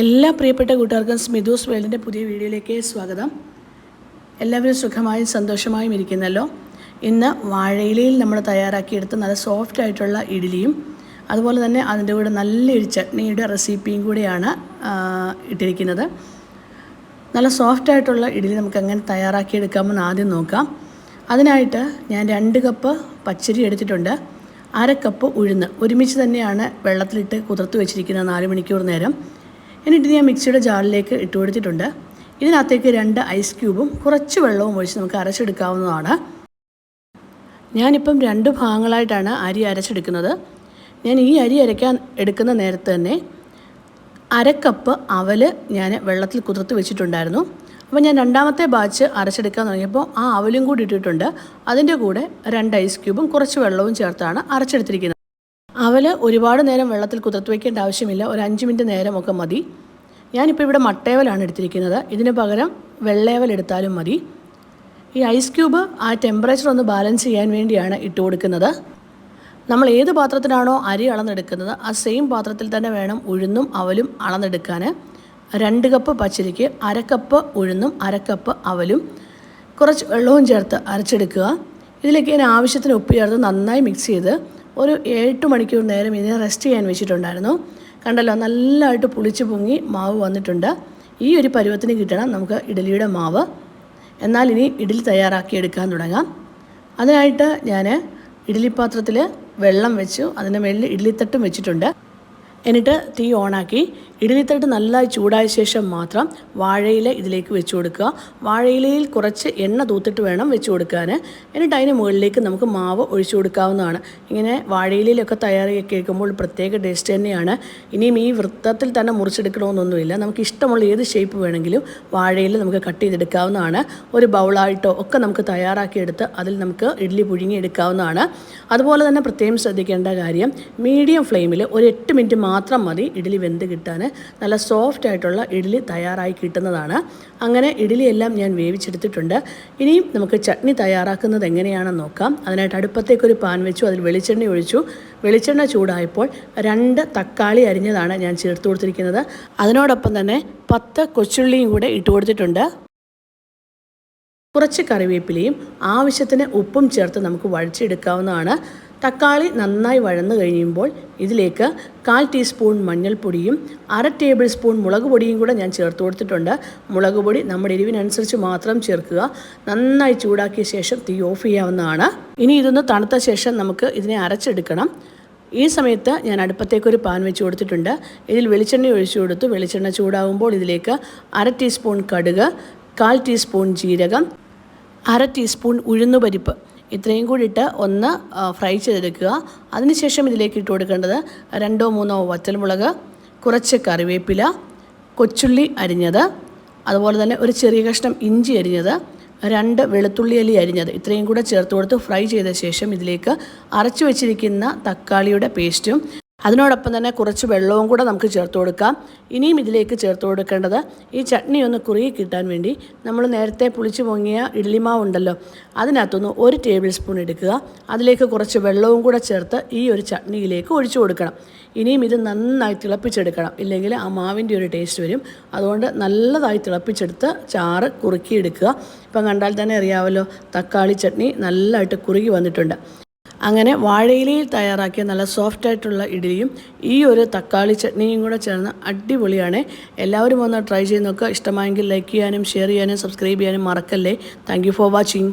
എല്ലാ പ്രിയപ്പെട്ട കൂട്ടുകാർക്കും സ്മിതൂസ് വേൾഡിന്റെ പുതിയ വീഡിയോയിലേക്ക് സ്വാഗതം. എല്ലാവരും സുഖമായും സന്തോഷമായും ഇരിക്കുന്നല്ലോ. ഇന്ന് വാഴയിലയിൽ നമ്മൾ തയ്യാറാക്കിയെടുത്ത നല്ല സോഫ്റ്റ് ആയിട്ടുള്ള ഇഡ്ഡലിയും അതുപോലെ തന്നെ അതിന്റെ കൂടെ നല്ലൊരു ചട്നിയുടെ റെസിപ്പിയും കൂടിയാണ് ഇട്ടിരിക്കുന്നത്. നല്ല സോഫ്റ്റ് ആയിട്ടുള്ള ഇഡ്ഡലി നമുക്ക് എങ്ങനെ തയ്യാറാക്കിയെടുക്കാമെന്ന് ആദ്യം നോക്കാം. അതിനായിട്ട് ഞാൻ രണ്ട് കപ്പ് പച്ചരി എടുത്തിട്ടുണ്ട്. അര കപ്പ് ഉഴുന്ന്. ഒരുമിച്ച് തന്നെയാണ് വെള്ളത്തിലിട്ട് കുതിർത്ത് വെച്ചിരിക്കുന്നത് നാല് മണിക്കൂർ നേരം. എന്നിട്ട് ഞാൻ മിക്സിയുടെ ജാറിലേക്ക് ഇട്ട് കൊടുത്തിട്ടുണ്ട്. ഇതിനകത്തേക്ക് രണ്ട് ഐസ് ക്യൂബും കുറച്ച് വെള്ളവും ഒഴിച്ച് നമുക്ക് അരച്ചെടുക്കാവുന്നതാണ്. ഞാനിപ്പം രണ്ട് ഭാഗങ്ങളായിട്ടാണ് അരി അരച്ചെടുക്കുന്നത്. ഞാൻ ഈ അരി അരയ്ക്കാൻ എടുക്കുന്ന നേരത്ത് തന്നെ അരക്കപ്പ് അവൽ ഞാൻ വെള്ളത്തിൽ കുതിർത്ത് വെച്ചിട്ടുണ്ടായിരുന്നു. അപ്പോൾ ഞാൻ രണ്ടാമത്തെ ബാച്ച് അരച്ചെടുക്കാൻ തുടങ്ങിയപ്പോൾ ആ അവലും കൂടി ഇട്ടിട്ടുണ്ട്. അതിന്റെ കൂടെ രണ്ട് ഐസ് ക്യൂബും കുറച്ച് വെള്ളവും ചേർത്താണ് അരച്ചെടുത്തിരിക്കുന്നത്. അവൽ ഒരുപാട് നേരം വെള്ളത്തിൽ കുതിർത്ത് വയ്ക്കേണ്ട ആവശ്യമില്ല. ഒരു അഞ്ച് മിനിറ്റ് നേരമൊക്കെ മതി. ഞാനിപ്പോൾ ഇവിടെ മട്ടയവലാണ് എടുത്തിരിക്കുന്നത്. ഇതിന് പകരം വെള്ളയവൽ എടുത്താലും മതി. ഈ ഐസ് ക്യൂബ് ആ ടെമ്പറേച്ചർ ഒന്ന് ബാലൻസ് ചെയ്യാൻ വേണ്ടിയാണ് ഇട്ട് കൊടുക്കുന്നത്. നമ്മൾ ഏത് പാത്രത്തിനാണോ അരി അളന്നെടുക്കുന്നത് ആ സെയിം പാത്രത്തിൽ തന്നെ വേണം ഉഴുന്നും അവലും അളന്നെടുക്കാൻ രണ്ട് കപ്പ് പച്ചരിക്ക് അരക്കപ്പ് ഉഴുന്നും അരക്കപ്പ് അവലും കുറച്ച് വെള്ളവും ചേർത്ത് അരച്ചെടുക്കുക. ഇതിലേക്ക് ഞാൻ ആവശ്യത്തിന് ഉപ്പ് ചേർത്ത് നന്നായി മിക്സ് ചെയ്ത് ഒരു എട്ട് മണിക്കൂർ നേരം ഇതിനെ റെസ്റ്റ് ചെയ്യാൻ വെച്ചിട്ടുണ്ടായിരുന്നു. കണ്ടല്ലോ നല്ലതായിട്ട് പുളിച്ച് പൊങ്ങി മാവ് വന്നിട്ടുണ്ട്. ഈ ഒരു പരുവത്തിന് കിട്ടണം നമുക്ക് ഇഡലിയുടെ മാവ്. എന്നാൽ ഇനി ഇഡലി തയ്യാറാക്കി എടുക്കാൻ തുടങ്ങാം. അതിനായിട്ട് ഞാൻ ഇഡലി പാത്രത്തിൽ വെള്ളം വെച്ചു അതിന്റെ മേളിൽ ഇഡ്ഡലിത്തട്ടും വെച്ചിട്ടുണ്ട്. എന്നിട്ട് തീ ഓണാക്കി. ഇഡ്ഡലിത്തട്ട് നല്ലതായി ചൂടായ ശേഷം മാത്രം വാഴയില ഇതിലേക്ക് വെച്ച് കൊടുക്കുക. വാഴയിലയിൽ കുറച്ച് എണ്ണ തൂത്തിട്ട് വേണം വെച്ച് കൊടുക്കാൻ. എന്നിട്ട് അതിന് മുകളിലേക്ക് നമുക്ക് മാവ് ഒഴിച്ചു കൊടുക്കാവുന്നതാണ്. ഇങ്ങനെ വാഴയിലയിലൊക്കെ തയ്യാറാക്കി കേൾക്കുമ്പോൾ പ്രത്യേക ടേസ്റ്റ് തന്നെയാണ്. ഇനിയും ഈ വൃത്തത്തിൽ തന്നെ മുറിച്ചെടുക്കണമെന്നൊന്നുമില്ല. നമുക്ക് ഇഷ്ടമുള്ള ഏത് ഷേപ്പ് വേണമെങ്കിലും വാഴയിൽ നമുക്ക് കട്ട് ചെയ്തെടുക്കാവുന്നതാണ്. ഒരു ബൗളായിട്ടോ ഒക്കെ നമുക്ക് തയ്യാറാക്കിയെടുത്ത് അതിൽ നമുക്ക് ഇഡ്ഡലി പുഴുങ്ങി എടുക്കാവുന്നതാണ്. അതുപോലെ തന്നെ പ്രത്യേകം ശ്രദ്ധിക്കേണ്ട കാര്യം മീഡിയം ഫ്ലെയിമിൽ ഒരു എട്ട് മിനിറ്റ് മാത്രം മതി. ഇഡ്ഡലി വെന്ത് കിട്ടാൻ നല്ല സോഫ്റ്റ് ആയിട്ടുള്ള ഇഡ്ഡലി തയ്യാറായി കിട്ടുന്നതാണ്. അങ്ങനെ ഇഡ്ഡലി എല്ലാം ഞാൻ വേവിച്ചെടുത്തിട്ടുണ്ട്. ഇനിയും നമുക്ക് ചട്നി തയ്യാറാക്കുന്നത് എങ്ങനെയാണെന്ന് നോക്കാം. അതിനായിട്ട് അടുപ്പത്തേക്കൊരു പാൻ വെച്ചു അതിൽ വെളിച്ചെണ്ണ ഒഴിച്ചു. വെളിച്ചെണ്ണ ചൂടായപ്പോൾ രണ്ട് തക്കാളി അരിഞ്ഞതാണ് ഞാൻ ചേർത്ത് കൊടുത്തിരിക്കുന്നത്. അതിനോടൊപ്പം തന്നെ പത്ത് കൊച്ചുള്ളിയും കൂടെ ഇട്ട് കൊടുത്തിട്ടുണ്ട്. കുറച്ച് കറിവേപ്പിലയും ആവശ്യത്തിന് ഉപ്പും ചേർത്ത് നമുക്ക് വഴിച്ചെടുക്കാവുന്നതാണ് തക്കാളി നന്നായി വഴന്നു കഴിയുമ്പോൾ ഇതിലേക്ക് കാൽ ടീസ്പൂൺ മഞ്ഞൾപ്പൊടിയും അര ടേബിൾ സ്പൂൺ മുളക് പൊടിയും കൂടെ ഞാൻ ചേർത്ത് കൊടുത്തിട്ടുണ്ട്. മുളക് പൊടി നമ്മുടെ എരിവിനനുസരിച്ച് മാത്രം ചേർക്കുക. നന്നായി ചൂടാക്കിയ ശേഷം തീ ഓഫ് ചെയ്യാവുന്നതാണ്. ഇനി ഇതൊന്ന് തണുത്ത ശേഷം നമുക്ക് ഇതിനെ അരച്ചെടുക്കണം. ഈ സമയത്ത് ഞാൻ അടുപ്പത്തേക്കൊരു പാൻ വെച്ച് കൊടുത്തിട്ടുണ്ട്. ഇതിൽ വെളിച്ചെണ്ണ ഒഴിച്ചു കൊടുത്തു. വെളിച്ചെണ്ണ ചൂടാകുമ്പോൾ ഇതിലേക്ക് അര ടീസ്പൂൺ കടുക് കാൽ ടീസ്പൂൺ ജീരകം അര ടീസ്പൂൺ ഉഴുന്നുപരിപ്പ് ഇത്രയും കൂടി ഇട്ട് ഒന്ന് ഫ്രൈ ചെയ്തെടുക്കുക. അതിനുശേഷം ഇതിലേക്ക് ഇട്ട് കൊടുക്കേണ്ടത് രണ്ടോ മൂന്നോ വറ്റൽമുളക് കുറച്ച് കറിവേപ്പില കൊച്ചുള്ളി അരിഞ്ഞത് അതുപോലെ തന്നെ ഒരു ചെറിയ കഷ്ണം ഇഞ്ചി അരിഞ്ഞത് രണ്ട് വെളുത്തുള്ളി അല്ലി അരിഞ്ഞത്. ഇത്രയും കൂടെ ചേർത്ത് കൊടുത്ത് ഫ്രൈ ചെയ്ത ശേഷം ഇതിലേക്ക് അരച്ചു വെച്ചിരിക്കുന്ന തക്കാളിയുടെ പേസ്റ്റും അതിനോടൊപ്പം തന്നെ കുറച്ച് വെള്ളവും കൂടെ നമുക്ക് ചേർത്ത് കൊടുക്കാം. ഇനിയും ഇതിലേക്ക് ചേർത്ത് കൊടുക്കേണ്ടത് ഈ ചട്നി ഒന്ന് കുറുകി കിട്ടാൻ വേണ്ടി നമ്മൾ നേരത്തെ പുളിച്ചു പൊങ്ങിയ ഇഡ്ലിമാവ് ഉണ്ടല്ലോ അതിനകത്തുനിന്ന് ഒരു ടേബിൾ സ്പൂൺ എടുക്കുക. അതിലേക്ക് കുറച്ച് വെള്ളവും കൂടെ ചേർത്ത് ഈ ഒരു ചട്നിയിലേക്ക് ഒഴിച്ചു കൊടുക്കണം. ഇനിയും ഇത് നന്നായി തിളപ്പിച്ചെടുക്കണം. ഇല്ലെങ്കിൽ ആ മാവിന്റെ ഒരു ടേസ്റ്റ് വരും. അതുകൊണ്ട് നല്ലതായി തിളപ്പിച്ചെടുത്ത് ചാറ് കുറുക്കിയെടുക്കുക. ഇപ്പം കണ്ടാൽ തന്നെ അറിയാമല്ലോ തക്കാളി ചട്നി നല്ലതായിട്ട് കുറുകി വന്നിട്ടുണ്ട്. അങ്ങനെ വാഴയിലയിൽ തയ്യാറാക്കിയ നല്ല സോഫ്റ്റ് ആയിട്ടുള്ള ഇഡ്ഡലിയും ഈ ഒരു തക്കാളി ചട്നിയും കൂടെ ചേർന്ന് അടിപൊളിയാണ്. എല്ലാവരും ഒന്ന് ട്രൈ ചെയ്ത് നോക്കുക. ഇഷ്ടമായെങ്കിൽ ലൈക്ക് ചെയ്യാനും ഷെയർ ചെയ്യാനും സബ്സ്ക്രൈബ് ചെയ്യാനും മറക്കല്ലേ. Thank for watching